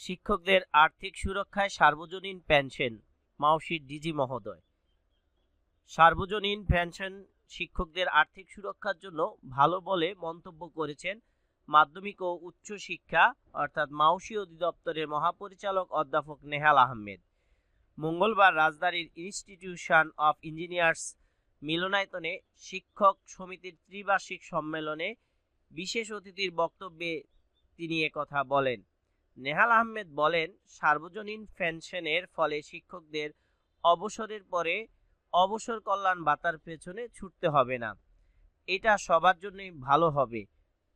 শিক্ষকদের আর্থিক সুরক্ষায় সার্বজনীন পেনশন মাউসির ডিজি মহোদয়। সার্বজনীন পেনশন শিক্ষকদের আর্থিক সুরক্ষার জন্য ভালো বলে মন্তব্য করেছেন মাধ্যমিক ও উচ্চ শিক্ষা, অর্থাৎ মাউসি অধিদপ্তরের মহাপরিচালক অধ্যাপক নেহাল আহমেদ। মঙ্গলবার রাজধানীর ইনস্টিটিউশন অফ ইঞ্জিনিয়ার্স মিলনায়তনে শিক্ষক সমিতির ত্রিবার্ষিক সম্মেলনে বিশেষ অতিথির বক্তব্যে তিনি একথা বলেন। নেহাল আহমেদ বলেন, সার্বজনীন পেনশনের ফলে শিক্ষকদের অবসরের পরে অবসর কল্যাণ ভাতার পেছনে ছুটতে হবে না। এটা সবার জন্যই ভালো হবে।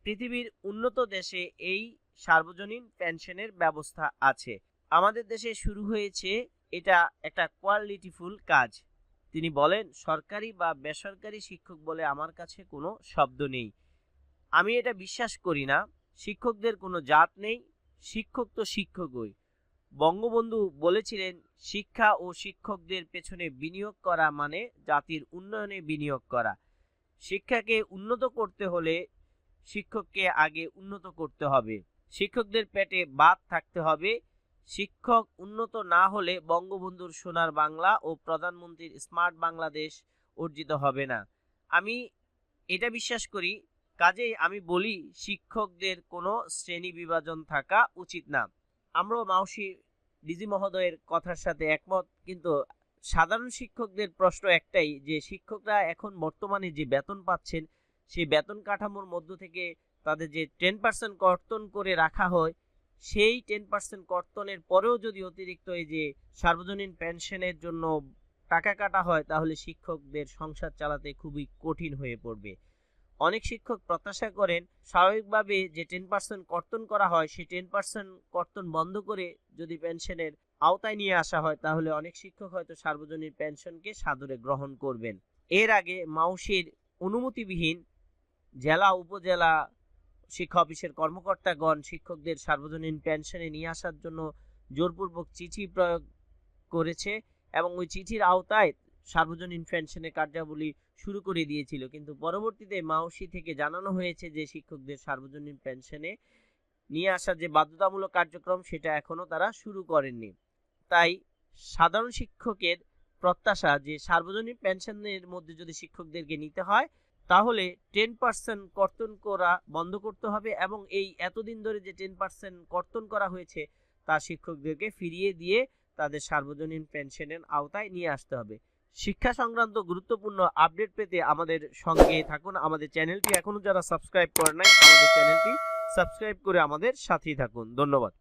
পৃথিবীর উন্নত দেশে এই সার্বজনীন পেনশনের ব্যবস্থা আছে। আমাদের দেশে শুরু হয়েছে এটা একটা কোয়ালিটিফুল কাজ। তিনি বলেন, সরকারি বা বেসরকারি শিক্ষক বলে আমার কাছে কোনো শব্দ নেই। আমি এটা বিশ্বাস করি না। শিক্ষকদের কোনো জাত নেই। শিক্ষক তো শিক্ষকই। বঙ্গবন্ধু বলেছিলেন, শিক্ষা ও শিক্ষকদের পেছনে বিনিয়োগ করা মানে জাতির উন্নয়নে বিনিয়োগ করা। শিক্ষাকে উন্নত করতে হলে শিক্ষককে আগে উন্নত করতে হবে। শিক্ষকদের পেটে বাদ থাকতে হবে। শিক্ষক উন্নত না হলে বঙ্গবন্ধুর সোনার বাংলা ও প্রধানমন্ত্রীর স্মার্ট বাংলাদেশ অর্জিত হবে না। আমি এটা বিশ্বাস করি কাজেই আমি বলি, শিক্ষকদের কোনো শ্রেণি বিভাজন থাকা উচিত না। আমরাও মাউসি ডিজি মহোদয়ের কথার সাথে একমত, কিন্তু সাধারণ শিক্ষকদের প্রশ্ন একটাই, যে শিক্ষকরা এখন বর্তমানে যে বেতন পাচ্ছেন, সেই বেতন কাঠামোর মধ্য থেকে তাদের যে টেন পার্সেন্ট কর্তন করে রাখা হয়, সেই টেন পার্সেন্ট কর্তনের পরেও যদি অতিরিক্ত এই যে সার্বজনীন পেনশনের জন্য টাকা কাটা হয়, তাহলে শিক্ষকদের সংসার চালাতে খুবই কঠিন হয়ে পড়বে। অনেক শিক্ষক প্রত্যাশা করেন, স্বাভাবিকভাবে যে টেন পার্সেন্ট কর্তন করা হয়, সেই টেন পার্সেন্ট কর্তন বন্ধ করে যদি পেনশনের আওতায় নিয়ে আসা হয়, তাহলে অনেক শিক্ষক হয়তো সার্বজনীন পেনশনকে সাদরে গ্রহণ করবেন। এর আগে মাউসির অনুমতিবিহীন জেলা, উপজেলা শিক্ষা অফিসের কর্মকর্তাগণ শিক্ষকদের সার্বজনীন পেনশনে নিয়ে আসার জন্য জোরপূর্বক চিঠি প্রয়োগ করেছে এবং ওই চিঠির আওতায় সার্বজনীন পেনশনের কার্যাবলী শুরু করে দিয়েছিল। কিন্তু পরবর্তীতে মাউসি থেকে জানানো হয়েছে যে শিক্ষকদের সার্বজনীন পেনশনে নিয়ে আসার যে বাধ্যতামূলক কার্যক্রম, সেটা এখনও তারা শুরু করেননি। তাই সাধারণ শিক্ষকের প্রত্যাশা যে সার্বজনীন পেনশনের মধ্যে যদি শিক্ষকদেরকে নিতে হয়, তাহলে টেন পার্সেন্ট কর্তন করা বন্ধ করতে হবে এবং এই এতদিন ধরে যে টেন পার্সেন্ট কর্তন করা হয়েছে, তা শিক্ষকদেরকে ফিরিয়ে দিয়ে তাদের সার্বজনীন পেনশনের আওতায় নিয়ে আসতে হবে। শিক্ষা সংক্রান্ত গুরুত্বপূর্ণ আপডেট পেতে আমাদের সঙ্গে থাকুন। আমাদের চ্যানেলটি এখনও যারা সাবস্ক্রাইব করে নাই, আমাদের চ্যানেলটি সাবস্ক্রাইব করে আমাদের সাথেই থাকুন। ধন্যবাদ।